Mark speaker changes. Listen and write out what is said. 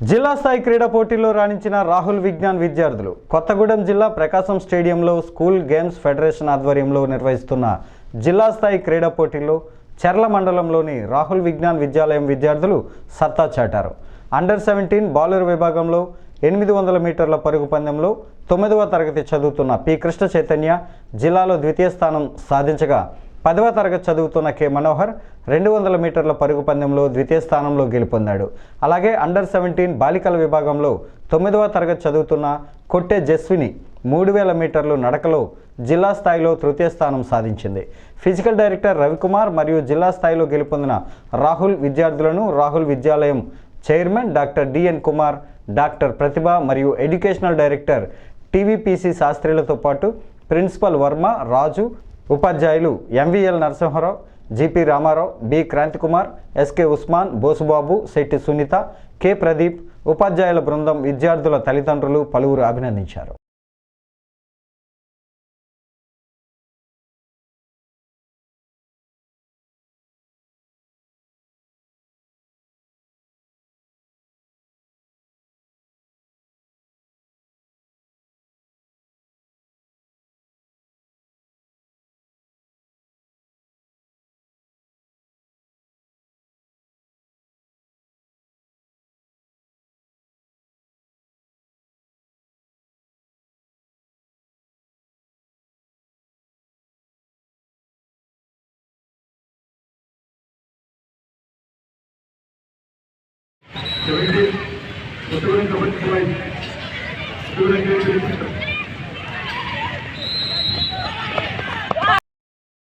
Speaker 1: జిల్లా స్థాయి క్రీడా పోటీల్లో రాణించిన రాహుల్ విజ్ఞాన్ విద్యార్థులు కొత్తగూడెం జిల్లా ప్రకాశం స్టేడియంలో స్కూల్ గేమ్స్ ఫెడరేషన్ ఆధ్వర్యంలో నిర్వహిస్తున్న జిల్లా స్థాయి క్రీడా పోటీల్లో చెర్ల మండలంలోని రాహుల్ విజ్ఞాన్ విద్యాలయం విద్యార్థులు సత్తా చాటారు. అండర్ సెవెంటీన్ బౌలర్ విభాగంలో ఎనిమిది వందల మీటర్ల పరుగు పందెంలో తొమ్మిదవ తరగతి చదువుతున్న పి కృష్ణ చైతన్య జిల్లాలో ద్వితీయ స్థానం సాధించగా పదవ తరగతి చదువుతున్న కె మనోహర్ రెండు వందల మీటర్ల పరుగు పందెంలో ద్వితీయ స్థానంలో గెలుపొందాడు. అలాగే అండర్ సెవెంటీన్ బాలికల విభాగంలో తొమ్మిదవ తరగతి చదువుతున్న కొట్టె జస్విని మూడు వేల మీటర్లు నడకలో జిల్లా స్థాయిలో తృతీయ స్థానం సాధించింది. ఫిజికల్ డైరెక్టర్ రవికుమార్ మరియు జిల్లా స్థాయిలో గెలుపొందిన రాహుల్ విద్యార్థులను రాహుల్ విద్యాలయం chairman doctor D N Kumar doctor Pratibha మరియు ఎడ్యుకేషనల్ డైరెక్టర్ టీవీపీసీ శాస్త్రిలతో పాటు ప్రిన్సిపల్ వర్మ రాజు ఉపాధ్యాయులు MVL Narasimharao GP Ramarao B Kranthikumar SK Usman Bosubabu Shetty Sunitha K Pradeep ఉపాధ్యాయుల బృందం విద్యార్థుల తల్లిదండ్రులు పలువురు అభినందించారు.
Speaker 2: ఎవరికి కొత్తగా గమనించుకోవాలి